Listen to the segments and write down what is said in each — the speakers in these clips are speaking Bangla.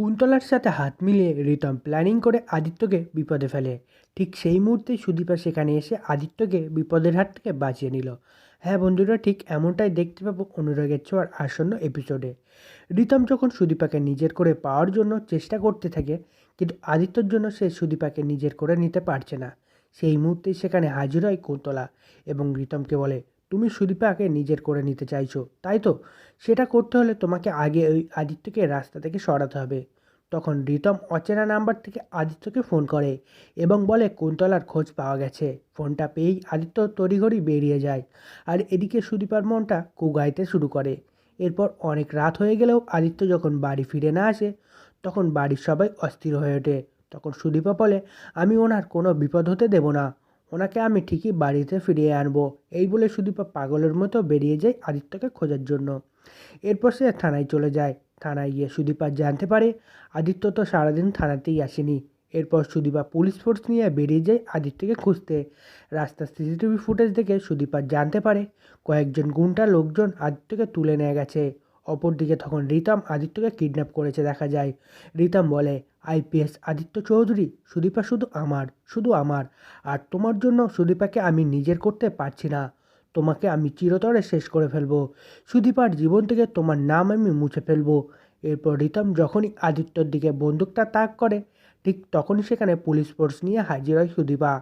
কুন্তলার সাথে হাত মিলিয়ে রিতম প্ল্যানিং করে আদিত্যকে বিপদে ফেলে। ঠিক সেই মুহূর্তেই সুদীপা সেখানে এসে আদিত্যকে বিপদের হাত থেকে বাঁচিয়ে নিল। হ্যাঁ বন্ধুরা, ঠিক এমনটাই দেখতে পাবো অনুরাগের ছোঁয়ার আসন্ন এপিসোডে রিতম যখন সুদীপাকে নিজের করে পাওয়ার জন্য চেষ্টা করতে থাকে, কিন্তু আদিত্যর জন্য সে সুদীপাকে নিজের করে নিতে পারছে না। সেই মুহূর্তেই সেখানে হাজির হয় কুন্তলা এবং রিতমকে বলে তুমি সুদীপাকে নিজের করে নিতে চাইছো, তাই তো? সেটা করতে হলে তোমাকে আগে ওই আদিত্যকে রাস্তা থেকে সরাতে হবে। তখন রিতম অচেনা নাম্বার থেকে আদিত্যকে ফোন করে এবং বলে, কুন্তলার খোঁজ পাওয়া গেছে। ফোনটা পেয়েই আদিত্য তড়িঘড়ি বেরিয়ে যায় আর এদিকে সুদীপার মনটা কুগাইতে শুরু করে। এরপর অনেক রাত হয়ে গেলেও আদিত্য যখন বাড়ি ফিরে না আসে, তখন বাড়ির সবাই অস্থির হয়ে ওঠে। তখন সুদীপা বলে, আমি ওনার কোনো বিপদ হতে দেব না। ওনাকে আমি ঠিকই বাড়িতে ফিরিয়ে আনব। এই বলে সুদীপা পাগলের মতো বেরিয়ে যায় আদিত্যকে খোঁজার জন্য। এরপর সে থানায় চলে যায়। থানায় গিয়ে সুদীপা জানতে পারে, আদিত্য তো সারাদিন থানাতেই আসেনি। এরপর সুদীপা পুলিশ ফোর্স নিয়ে বেরিয়ে যায় আদিত্যকে খুঁজতে। রাস্তার সিসিটিভি ফুটেজ দেখে সুদীপা জানতে পারে, কয়েকজন গুন্টা লোকজন আদিত্যকে তুলে নিয়ে গেছে। অপরদিকে তখন রিতম আদিত্যকে কিডন্যাপ করেছে, দেখা যায়। রিতম বলে আইপিএস আদিত্য চৌধুরী, সুদীপা শুধু আমার শুধু আমার। আর তোমার জন্য সুদীপাকে আমি নিজের করতে পারছি না। তোমাকে আমি চিরতরে শেষ করে ফেলব। সুদীপার জীবন থেকে তোমার নাম আমি মুছে ফেলব। এরপর রিতম যখনই আদিত্যর দিকে বন্দুকটা তাক করে, ঠিক তখনই সেখানে পুলিশ ফোর্স নিয়ে হাজির হয় সুদীপা।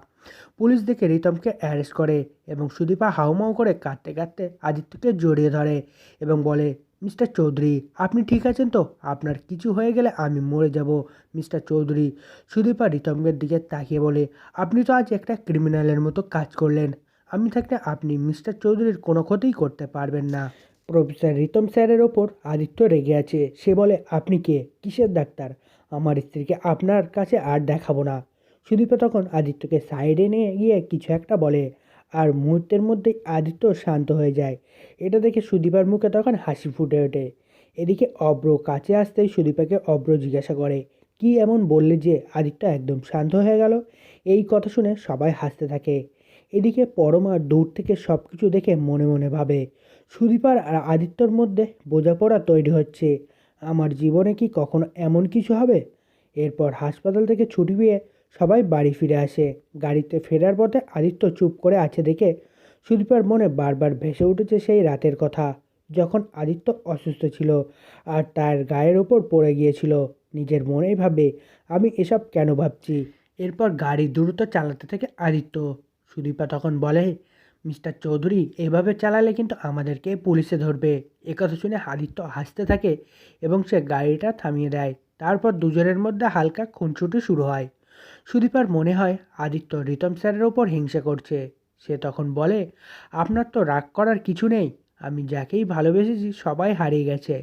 পুলিশ দেখে রিতমকে অ্যারেস্ট করে এবং সুদীপা হাউমাউ করে কাঁদতে কাঁদতে আদিত্যকে জড়িয়ে ধরে এবং বলে মিস্টার চৌধুরী, আপনি ঠিক আছেন তো? আপনার কিছু হয়ে গেলে আমি মরে যাব, মিস্টার চৌধুরী। সুদীপা রিতমের দিকে তাকিয়ে বলে, আপনি তো আজ একটা ক্রিমিনালের মতো কাজ করলেন। আমি থাকলে আপনি মিস্টার চৌধুরীর কোনো ক্ষতিই করতে পারবেন না। প্রফেসর রিতম স্যারের ওপর আদিত্য রেগে আছে। সে বলে, আপনি কে? কিসের ডাক্তার? আমার স্ত্রীকে আপনার কাছে আর দেখাবো না। সুদীপা তখন আদিত্যকে সাইডে নিয়ে গিয়ে কিছু একটা বলে আর মুহূর্তের মধ্যেই আদিত্য শান্ত হয়ে যায়। এটা দেখে সুদীপার মুখে তখন হাসি ফুটে ওঠে। এদিকে অব্র কাছে আসতেই সুদীপাকে অব্র জিজ্ঞাসা করে, কি এমন বললে যে আদিত্য একদম শান্ত হয়ে গেল? এই কথা শুনে সবাই হাসতে থাকে। এদিকে পরমা দূর থেকে সব কিছু দেখে মনে মনে ভাবে, সুদীপার আর আদিত্যর মধ্যে বোঝাপড়া তৈরি হচ্ছে। আমার জীবনে কি কখনো এমন কিছু হবে? এরপর হাসপাতাল থেকে ছুটি পেয়ে সবাই বাড়ি ফিরে আসে। গাড়িতে ফেরার পথে আদিত্য চুপ করে আছে দেখে সুদীপার মনে বারবার ভেসে উঠেছে সেই রাতের কথা, যখন আদিত্য অসুস্থ ছিল আর তার গায়ের ওপর পড়ে গিয়েছিল। নিজের মনেই ভাবে, আমি এসব কেন ভাবছি? এরপর গাড়ি দ্রুত চালাতে থাকে আদিত্য। সুদীপা তখন বলে, মিস্টার চৌধুরী, এভাবে চালালে কিন্তু আমাদেরকে পুলিশে ধরবে। একথা শুনে আদিত্য হাসতে থাকে এবং সে গাড়িটা থামিয়ে দেয়। তারপর দুজনের মধ্যে হালকা খুনছুটি শুরু হয়। সুদীপার মনে হয় আদিত্য রিতম স্যারের ওপর হিংসা করছে। সে তখন বলে, আপনার তো রাগ করার কিছু নেই। আমি যাকেই ভালোবেসেছি সবাই হারিয়ে গেছে।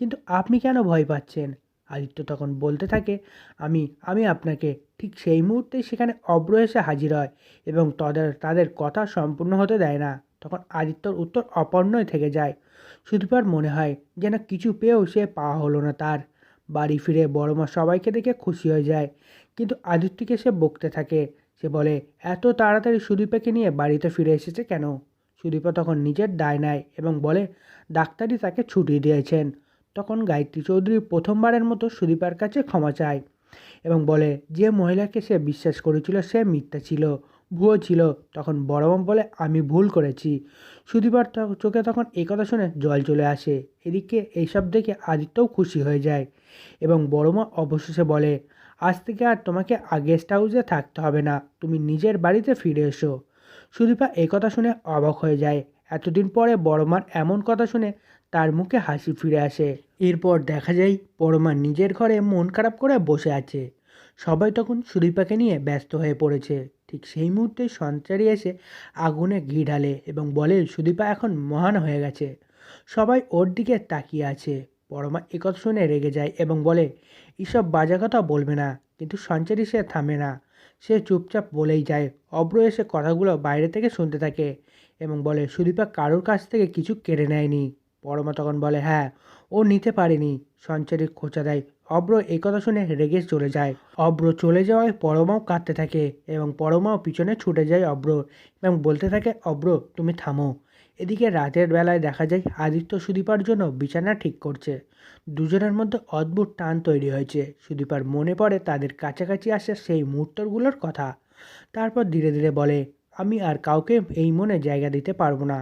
কিন্তু আপনি কেন ভয় পাচ্ছেন? আদিত্য তখন বলতে থাকে, আমি আমি আপনাকে ঠিক সেই মুহূর্তেই সেখানে অব্র এসে হাজির হয় এবং তাদের তাদের কথা সম্পূর্ণ হতে দেয় না। তখন আদিত্যর উত্তর অপর্ণই থেকে যায়। সুদীপার মনে হয় যেন কিছু পেয়েও সে পাওয়া হলো না তার। বাড়ি ফিরে বড়মা সবাইকে দেখে খুশি হয়ে যায়। কিন্তু আদিত্যকে সে বকতে থাকে। সে বলে, এত তাড়াতাড়ি সুদীপাকে নিয়ে বাড়িতে ফিরে এসেছে কেন? সুদীপা তখন নিজের দায় নেয় এবং বলে, ডাক্তারই তাকে ছুটি দিয়েছেন। তখন গায়ত্রী চৌধুরী প্রথমবারের মতো সুদীপার কাছে ক্ষমা চায় এবং বলে, যে মহিলাকে সে বিশ্বাস করেছিল সে মিথ্যা ছিল, ভুয়ো ছিল। তখন বড়মা বলে, আমি ভুল করেছি। সুদীপার চোখে তখন এই কথা শুনে জল চলে আসে। এদিকে এইসব দেখে আদিত্যও খুশি হয়ে যায় এবং বড়মা অবশেষে বলে আজ থেকে আর তোমাকে গেস্ট হাউসে থাকতে হবে না। তুমি নিজের বাড়িতে ফিরে এসো। সুদীপা কথা শুনে অবাক হয়ে যায়। এতদিন পরে বড়মার এমন কথা শুনে তার মুখে হাসি ফিরে আসে। এরপর দেখা যায় বড়মা নিজের ঘরে মন খারাপ করে বসে আছে। সবাই তখন সুদীপাকে নিয়ে ব্যস্ত হয়ে পড়েছে। ঠিক সেই মুহূর্তে সঞ্চারী এসে আগুনে ঘি ঢালে এবং বলে, সুদীপা এখন মহান হয়ে গেছে। সবাই ওর দিকে তাকিয়ে আছে। পরমা একথা শুনে রেগে যায় এবং বলে, এসব বাজে কথা বলবে না। কিন্তু সঞ্চারী সে থামে না। সে চুপচাপ বলেই যায়, অব্র এসে কথাগুলো বাইরে থেকে শুনতে থাকে এবং বলে, সুদীপা কারোর কাছ থেকে কিছু কেড়ে নেয়নি। পরমা তখন বলে হ্যাঁ ও নিতে পারেনি। সঞ্চারী খোঁচা দেয়। অব্র এই কথা শুনে রেগে চলে যায়। অব্র চলে যাওয়ায় পরমাও কাঁদতে থাকে এবং পরমাও পিছনে ছুটে যায় অব্র এবং বলতে থাকে, অব্র, তুমি থামো। এদিকে রাতের বেলায় দেখা যায় আদিত্য সুদীপার জন্য বিছানা ঠিক করছে। দুজনের মধ্যে অদ্ভুত টান তৈরি হয়েছে। সুদীপার মনে পড়ে তাদের কাছাকাছি আসা সেই মুহূর্তগুলোর কথা। তারপর ধীরে ধীরে বলে, আমি আর কাউকে এই মনে জায়গা দিতে পারব না।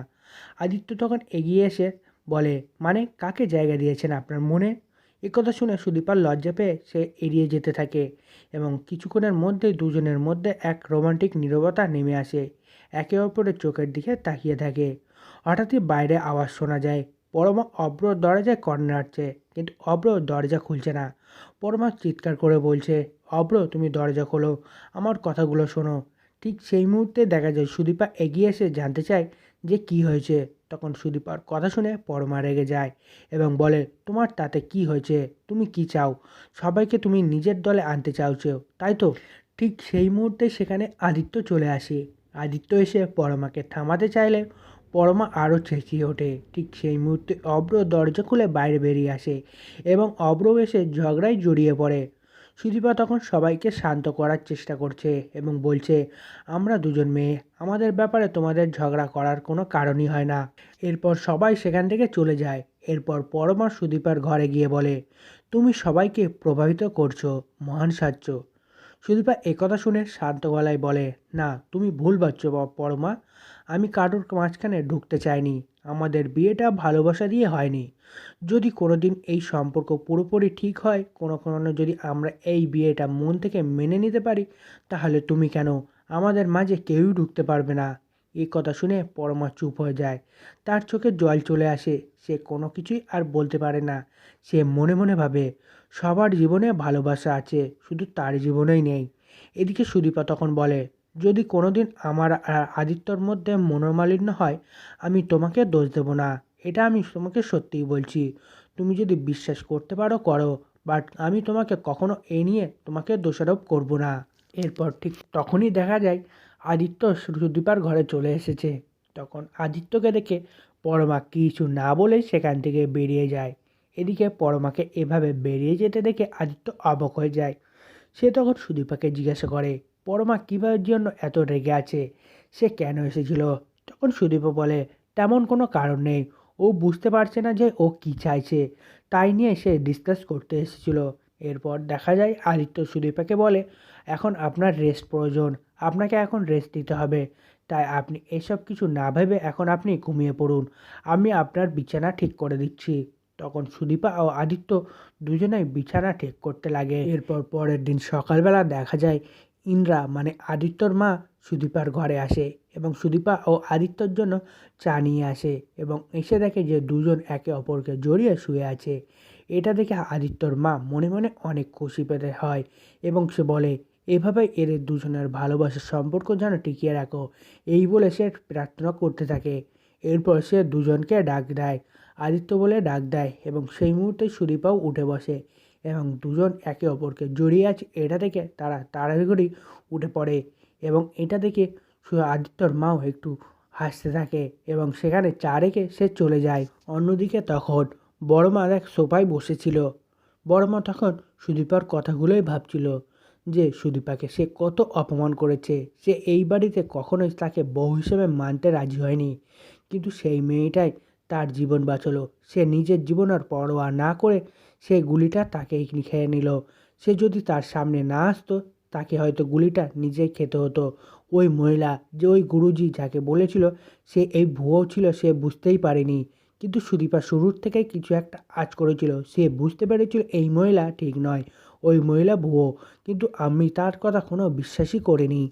আদিত্য তখন এগিয়ে এসে বলে মানে কাকে জায়গা দিয়েছেন আপনার মনে? একথা শুনে সুদীপার লজ্জা পেয়ে সে এড়িয়ে যেতে থাকে এবং কিছুক্ষণের মধ্যেই দুজনের মধ্যে এক রোমান্টিক নীরবতা নেমে আসে। একে অপরের চোখের দিকে তাকিয়ে থাকে। হঠাৎই বাইরে আওয়াজ শোনা যায়। পরমা অব্র দরজায় নাড়ছে, কিন্তু অব্র দরজা খুলছে না। পরমা চিৎকার করে বলছে, অব্র, তুমি দরজা খোলো, আমার কথাগুলো শোনো। ঠিক সেই মুহূর্তে দেখা যায় সুদীপা এগিয়ে এসে জানতে চায় যে কি হয়েছে। তখন সুদীপার কথা শুনে পরমা রেগে যায় এবং বলে, তোমার তাতে কি হয়েছে? তুমি কি চাও? সবাইকে তুমি নিজের দলে আনতে চাওছো তাই তো? ঠিক সেই মুহূর্তে সেখানে আদিত্য চলে আসে। আদিত্য এসে পরমাকে থামাতে চাইলে পরমা আরও চেঁচিয়ে ওঠে। ঠিক সেই মুহূর্তে অব্র দরজা খুলে বাইরে বেরিয়ে আসে এবং অব্র এসে ঝগড়ায় জড়িয়ে পড়ে। সুদীপা তখন সবাইকে শান্ত করার চেষ্টা করছে এবং বলছে, আমরা দুজন মেয়ে, আমাদের ব্যাপারে তোমাদের ঝগড়া করার কোনো কারণই হয় না। এরপর সবাই সেখান থেকে চলে যায়। এরপর পরমা সুদীপার ঘরে গিয়ে বলে, তুমি সবাইকে প্রভাবিত করছ, মহান সাহায্য সুদীপা একথা শুনে শান্ত গলায় বলে, না, তুমি ভুল ভাবছ পরমা। আমি কারোর মাঝখানে ঢুকতে চাইনি। আমাদের বিয়েটা ভালোবাসা দিয়ে হয়নি। যদি কোনো দিন এই সম্পর্ক পুরোপুরি ঠিক হয়, কোনো কোনো যদি আমরা এই বিয়েটা মন থেকে মেনে নিতে পারি, তাহলে তুমি কেন? আমাদের মাঝে কেউই ঢুকতে পারবে না। এই কথা শুনে পরমা চুপ হয়ে যায়। তার চোখে জল চলে আসে। সে কোনো কিছুই আর বলতে পারে না। সে মনে মনে ভাবে সবার জীবনে ভালোবাসা আছে, শুধু তার জীবনেই নেই। এদিকে সুদীপা তখন বলে, যদি কোনোদিন আমার আর আদিত্যর মধ্যে মনোমালিন্য হয়, আমি তোমাকে দোষ দেব না। এটা আমি তোমাকে সত্যিই বলছি। তুমি যদি বিশ্বাস করতে পারো, করো। বাট আমি তোমাকে কখনো এ নিয়ে তোমাকে দোষারোপ করব না। এরপর ঠিক তখনই দেখা যায়, আদিত্য সুদীপার ঘরে চলে এসেছে। তখন আদিত্যকে দেখে পরমা কিছু না বলে সেখান থেকে বেরিয়ে যায়। এদিকে পরমাকে এভাবে বেরিয়ে যেতে দেখে আদিত্য অবক হয়ে যায়। সে তখন সুদীপাকে জিজ্ঞাসা করে, পরমা, কীভাবে জন্য এত রেগে আছে? সে কেন এসেছিল? তখন সুদীপা বলে, তেমন কোনো কারণ নেই। ও বুঝতে পারছে না যে ও কী চাইছে। তাই নিয়ে সে ডিসকাস করতে এসেছিল। এরপর দেখা যায় আদিত্য সুদীপাকে বলে, এখন আপনার রেস্ট প্রয়োজন। আপনাকে এখন রেস্ট দিতে হবে। তাই আপনি এসব কিছু না ভেবে এখন আপনি ঘুমিয়ে পড়ুন। আমি আপনার বিছানা ঠিক করে দিচ্ছি। তখন সুদীপা ও আদিত্য দুজনেই বিছানা ঠিক করতে লাগে। এরপর পরের দিন সকালবেলা দেখা যায় ইন্দ্রা মানে আদিত্যর মা সুদীপার ঘরে আসে এবং সুদীপা ও আদিত্যর জন্য চা নিয়ে আসে এবং এসে দেখে যে দুজন একে অপরকে জড়িয়ে শুয়ে আছে। এটা দেখে আদিত্যর মা মনে মনে অনেক খুশি পেতে হয় এবং সে বলে, এভাবে এদের দুজনের ভালোবাসার সম্পর্ক যেন টিকিয়ে রাখো। এই বলে সে প্রার্থনা করতে থাকে। এরপর সে দুজনকে ডাক দেয়। আদিত্য বলে ডাক দেয় এবং সেই মুহূর্তে সুদীপাও উঠে বসে এবং দুজন একে অপরকে জড়িয়ে আছে। এটা দেখে তারা তাড়াতাড়ি উঠে পড়ে এবং এটা দেখে আদিত্যর মাও একটু হাসতে থাকে এবং সেখানে চা রেখে সে চলে যায়। অন্যদিকে তখন বড় মা এক সোফায় বসেছিল। বড় মা তখন সুদীপার কথাগুলোই ভাবছিল যে সুদীপাকে সে কত অপমান করেছে। সে এই বাড়িতে কখনোই তাকে বউ হিসেবে মানতে রাজি হয়নি। কিন্তু সেই মেয়েটাই তার জীবন বাঁচালো। সে নিজের জীবন আর পরোয়া না করে সে গুলিটা তাকেই খেয়ে নিল। সে যদি তার সামনে না আসতো, তাকে হয়তো গুলিটা নিজেই খেতে হতো। ওই মহিলা, যে ওই গুরুজি যাকে বলেছিল, সে এই ভুয়ো ছিল, সে বুঝতেই পারেনি। কিন্তু সুদীপা শুরুর থেকে কিছু একটা আজ করেছিল। সে বুঝতে পেরেছিল এই মহিলা ঠিক নয়। ওই মহিলা ভুয়ো, কিন্তু আমি তার কথা কোনো বিশ্বাসই করিনি।